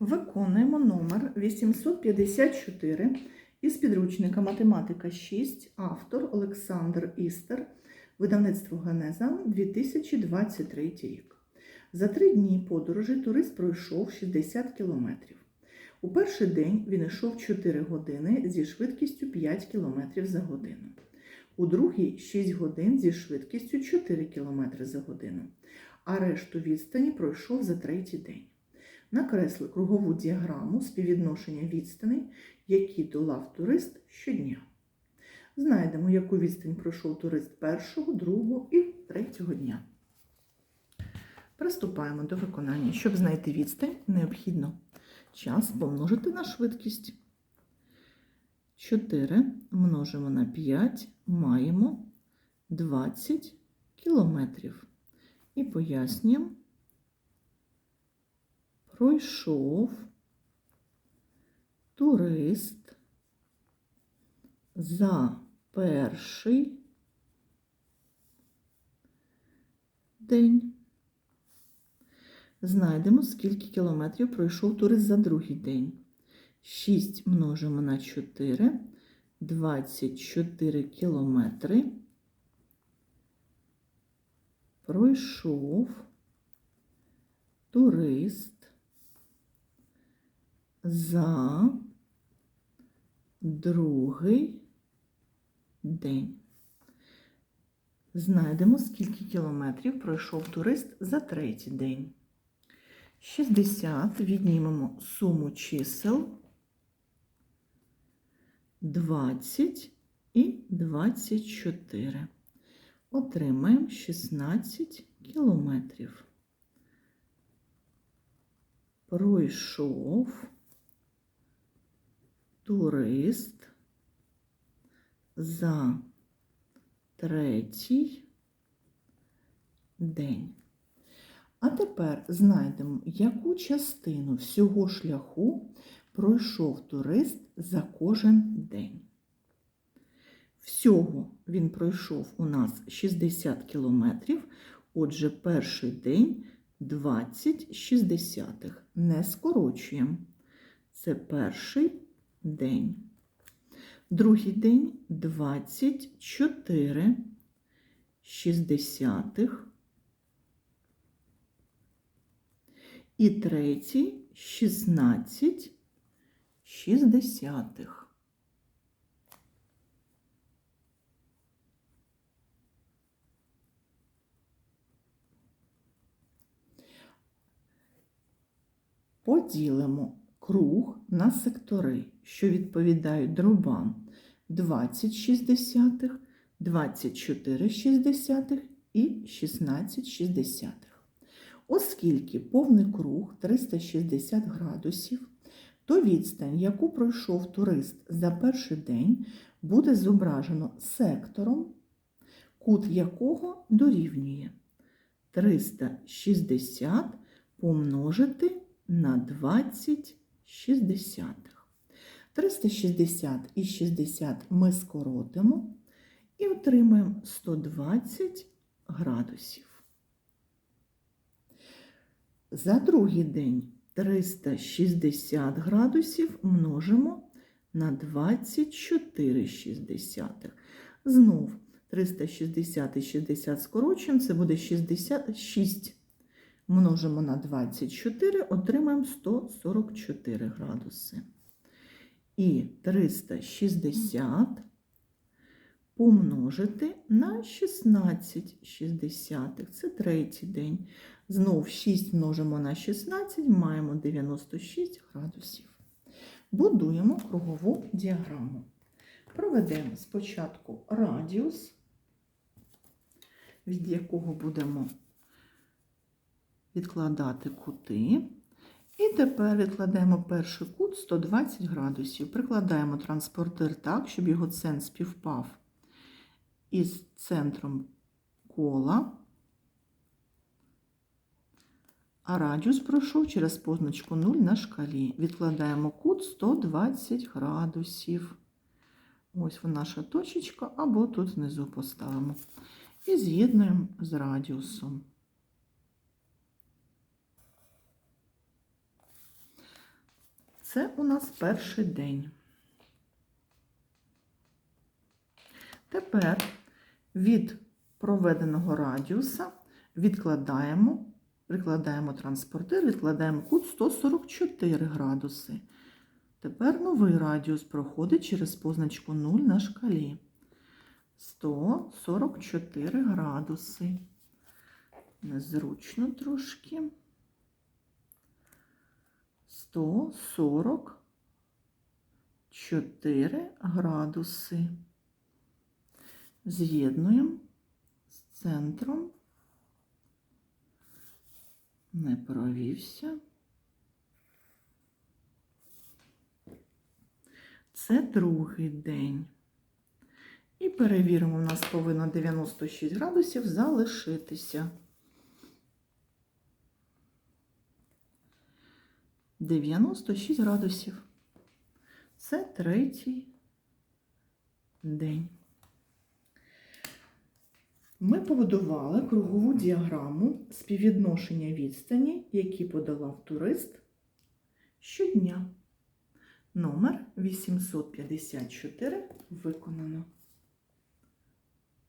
Виконуємо номер 854 із підручника Математика 6, автор Олександр Істер, видавництво Генеза 2023 рік. За три дні подорожі турист пройшов 60 кілометрів. У перший день він йшов 4 години зі швидкістю 5 км за годину. У другий 6 годин зі швидкістю 4 км за годину, а решту відстані пройшов за третій день. Накресли кругову діаграму співвідношення відстаней, які долав турист щодня. Знайдемо, яку відстань пройшов турист першого, другого і третього дня. Приступаємо до виконання. Щоб знайти відстань, необхідно час помножити на швидкість. 4 множимо на 5, маємо 20 кілометрів. І пояснюємо, пройшов турист за перший день. Знайдемо, скільки кілометрів пройшов турист за другий день. 6 множимо на 4, 24 кілометри. Пройшов турист за другий день. Знайдемо, скільки кілометрів пройшов турист за третій день. 60 віднімемо суму чисел 20 і 24. Отримаємо 16 кілометрів. Пройшов турист за третій день. А тепер знайдемо, яку частину всього шляху пройшов турист за кожен день. Всього він пройшов у нас 60 кілометрів, отже, перший день 20 шістдесятих. Не скорочуємо. Це перший день. Другий день 24 шістдесятих. І третій 16 шістдесятих. Поділимо круг на сектори, що відповідають дробам 20 шістдесятих, 24 шістдесятих і 16 шістдесятих. Оскільки повний круг 360 градусів, то відстань, яку пройшов турист за перший день, буде зображено сектором, кут якого дорівнює 360 помножити на 20 шістдесятих. 360 і 60 ми скоротимо і отримаємо 120 градусів. За другий день 360 градусів множимо на 24,6. Знов 360 і 60 скорочуємо, це буде 66. Множимо на 24, отримаємо 144 градуси. І 360 помножити на 16 шістдесятих. Це третій день. Знов 6 множимо на 16, маємо 96 градусів. Будуємо кругову діаграму. Проведемо спочатку радіус, від якого будемо відкладати кути. І тепер відкладаємо перший кут 120 градусів. Прикладаємо транспортир так, щоб його центр співпав із центром кола, а радіус пройшов через позначку 0 на шкалі. Відкладаємо кут 120 градусів. Ось наша точечка, або тут знизу поставимо. І з'єднуємо з радіусом. Це у нас перший день. Тепер від проведеного радіуса відкладаємо, прикладаємо транспортир, відкладаємо кут 144 градуси. Тепер новий радіус проходить через позначку 0 на шкалі. 144 градуси. Незручно трошки. 144 градуси. З'єднуємо з центром. Не провівся. Це другий день. І перевіримо, у нас повинно 96 градусів залишитися. 96 градусів. Це третій день. Ми побудували кругову діаграму співвідношення відстані, які подолав турист щодня. Номер 854 виконано.